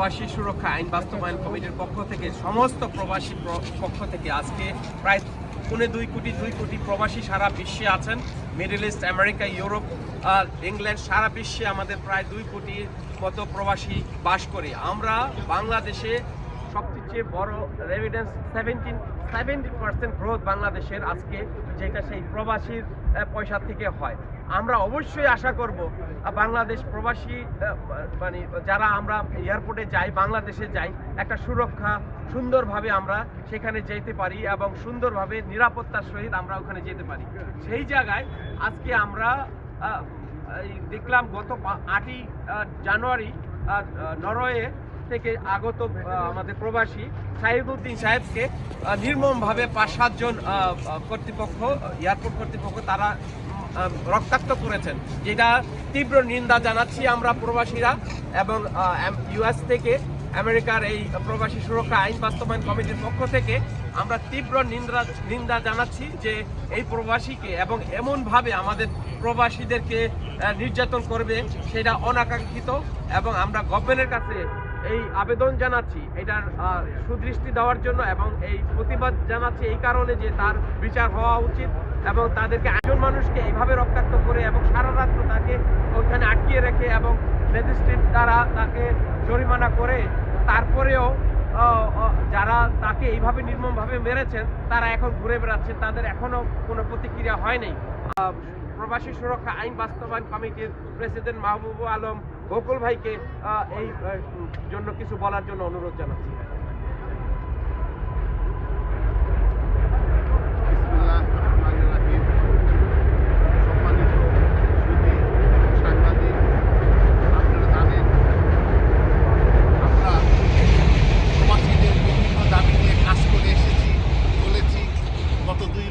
প্রবাসী সুরক্ষা আইন বাস্তবায়ন কমিটির পক্ষ থেকে সমস্ত প্রবাসী পক্ষ থেকে আজকে প্রায় পৌনে দুই কোটি দুই কোটি প্রবাসী সারা বিশ্বে আছেন। Middle East America Europe ah, England সারা বিশ্বে আমাদের প্রায় দুই কোটির মতো প্রবাসী বাস করে। আমরা বাংলাদেশে সবচেয়ে বড় remittance seventeen seventy percent growth বাংলাদেশের আজকে যেটা সেই প্রবাসীর পয়সা থেকে হয়। আমরা অবশ্যই আশা করব বাংলাদেশ প্রবাসী মানে যারা আমরা এয়ারপোর্টে যাই, বাংলাদেশে যাই, একটা সুরক্ষা সুন্দরভাবে আমরা সেখানে যেতে পারি এবং সুন্দরভাবে নিরাপত্তার সহিত আমরা ওখানে যেতে পারি। সেই জায়গায় আজকে আমরা দেখলাম গত আটই জানুয়ারি নরওয়ে থেকে আগত আমাদের প্রবাসী সাহিদুদ্দিন সাহেবকে নির্মমভাবে পাঁচ সাতজন কর্তৃপক্ষ, এয়ারপোর্ট কর্তৃপক্ষ, তারা রক্তাক্ত করেছেন। যেটা তীব্র নিন্দা জানাচ্ছি আমরা প্রবাসীরা এবং ইউএস থেকে আমেরিকার এই প্রবাসী সুরক্ষা আইন বাস্তবায়ন কমিটির পক্ষ থেকে আমরা তীব্র নিন্দা নিন্দা জানাচ্ছি যে এই প্রবাসীকে এবং এমনভাবে আমাদের প্রবাসীদেরকে নির্যাতন করবে, সেটা অনাকাঙ্ক্ষিত এবং আমরা গভর্নমেন্টের কাছে এই আবেদন জানাচ্ছি, এটার সুদৃষ্টি দেওয়ার জন্য এবং এই প্রতিবাদ জানাচ্ছি এই কারণে যে তার বিচার হওয়া উচিত এবং তাদেরকে একজন মানুষকে এইভাবে রক্তাক্ত করে এবং সারা রাত্র তাকে ওইখানে আটকিয়ে রেখে এবং ম্যাজিস্ট্রেট দ্বারা তাকে জরিমানা করে, তারপরেও যারা তাকে এইভাবে নির্মমভাবে মেরেছেন, তারা এখন ঘুরে বেড়াচ্ছে, তাদের এখনও কোনো প্রতিক্রিয়া হয়নি প্রবাসী সুরক্ষা আইন বাস্তবায়ন কমিটির প্রেসিডেন্ট মাহবুব আলম গোকুল ভাইকে এই জন্য কিছু বলার জন্য অনুরোধ জানাচ্ছি।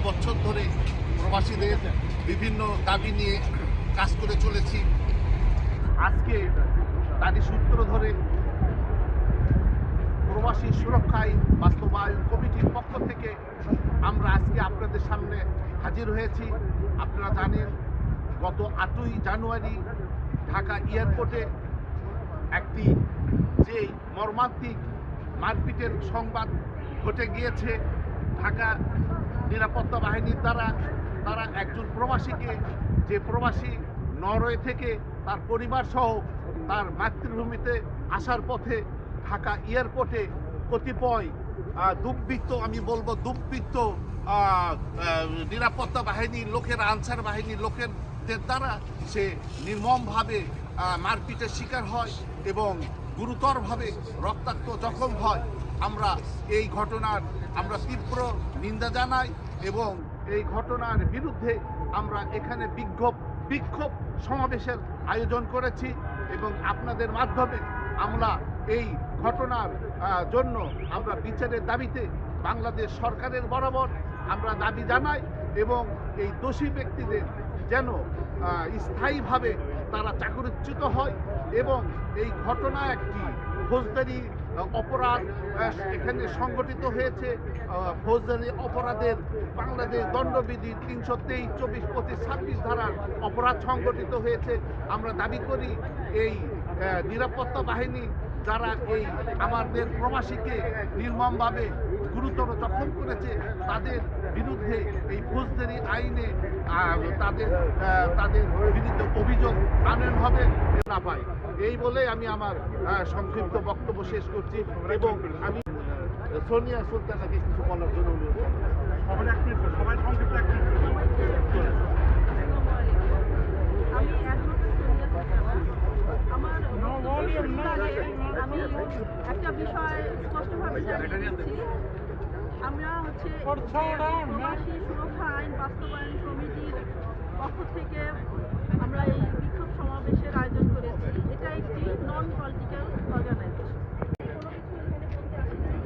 বছর ধরে প্রবাসীদের বিভিন্ন দাবি নিয়ে কাজ করে চলেছি। আজকে তারই সূত্র ধরে প্রবাসী সুরক্ষা আইন বাস্তবায়ন কমিটির পক্ষ থেকে আমরা আজকে আপনাদের সামনে হাজির হয়েছি। আপনারা জানেন, গত আটই জানুয়ারি ঢাকা এয়ারপোর্টে একটি যে মর্মান্তিক মারপিটের সংবাদ ঘটে গিয়েছে, ঢাকা নিরাপত্তা বাহিনীর দ্বারা, তারা একজন প্রবাসীকে, যে প্রবাসী নরওয়ে থেকে তার পরিবার সহ তার মাতৃভূমিতে আসার পথে ঢাকা এয়ারপোর্টে কতিপয় দুর্বৃত্ত, আমি বলব দুর্বৃত্ত নিরাপত্তা বাহিনীর লোকের, আনসার বাহিনীর লোকেদের দ্বারা সে নির্মমভাবে মারপিটের শিকার হয় এবং গুরুতরভাবে রক্তাক্ত জখম হয়। আমরা এই ঘটনার, আমরা তীব্র নিন্দা জানাই এবং এই ঘটনার বিরুদ্ধে আমরা এখানে বিক্ষোভ বিক্ষোভ সমাবেশের আয়োজন করেছি এবং আপনাদের মাধ্যমে আমরা এই ঘটনার জন্য আমরা বিচারের দাবিতে বাংলাদেশ সরকারের বরাবর আমরা দাবি জানাই এবং এই দোষী ব্যক্তিদের যেন স্থায়ীভাবে তারা চাকরিচ্যুত হয় এবং এই ঘটনা একটি ফৌজদারি অপরাধ এখানে সংগঠিত হয়েছে। ফৌজদারি অপরাধের বাংলাদেশ দণ্ডবিধি তিনশো তেইশ, চব্বিশ, পঁচিশ, ছাব্বিশ ধারার অপরাধ সংগঠিত হয়েছে। আমরা দাবি করি এই নিরাপত্তা বাহিনী যারা এই আমাদের প্রবাসীকে নির্মমভাবে গুরুতর জখম করেছে তাদের বিরুদ্ধে এই ফৌজদারি আইনে তাদের তাদের বিরুদ্ধে অভিযোগ আনেন হবে না পাই এই বলে আমি আমার সংক্ষিপ্ত বক্তব্য শেষ করছি এবং আমি সোনিয়া সুলতানাকে কিছু বলার জন্য অনুরোধ সবাই সংক্ষিপ্ত একটা বিষয় স্পষ্টভাবে জানিয়ে দিচ্ছি আমরা হচ্ছে প্রবাসী সুরক্ষা আইন বাস্তবায়ন কমিটির পক্ষ থেকে আমরা এই বিক্ষোভ সমাবেশের আয়োজন করেছি এটা একটি নন পলিটিক্যাল অর্গানাইজেশন কোনো কিছু এখানে বলতে আসি নাই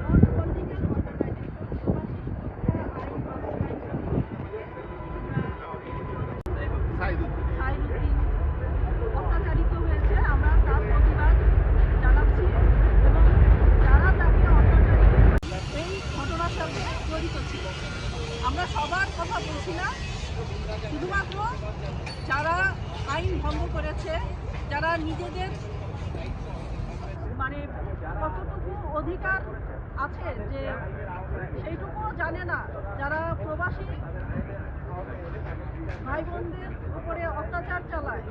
নন পলিটিক্যাল অর্গানাইজেশন প্রবাসী সুরক্ষা আইন বাস্তবায়ন কমিটি সাইদুদ্দিন সাইদুদ্দিন অত্যাচারিত হয়েছে আমরা তার প্রতিবাদ জানাচ্ছি এবং যারা তাকে অত্যাচারিত এই ঘটনার সাথে জড়িত ছিল আমরা সবার কথা না, শুধুমাত্র যারা আইন ভঙ্গ করেছে, যারা নিজেদের মানে কতটুকু অধিকার আছে যে সেইটুকুও জানে না, যারা প্রবাসী ভাই বোনদের উপরে অত্যাচার চালায়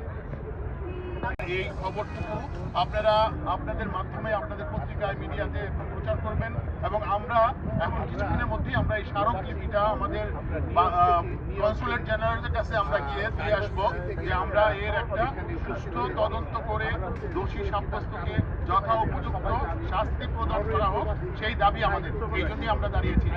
এই খবরটুকু আপনারা আপনাদের মাধ্যমে আপনাদের পত্রিকায়, মিডিয়াতে প্রচার করবেন এবং আমরা এখন কিছুদিনের মধ্যেই আমরা এই স্মারকলিপিটা আমাদের কনসুলেট জেনারেলের কাছে আমরা গিয়ে দিয়ে আসব যে আমরা এর একটা সুষ্ঠু তদন্ত করে দোষী সাব্যস্তকে যথা উপযুক্ত শাস্তি প্রদান করা হোক, সেই দাবি আমাদের। এই জন্যই আমরা দাঁড়িয়েছি।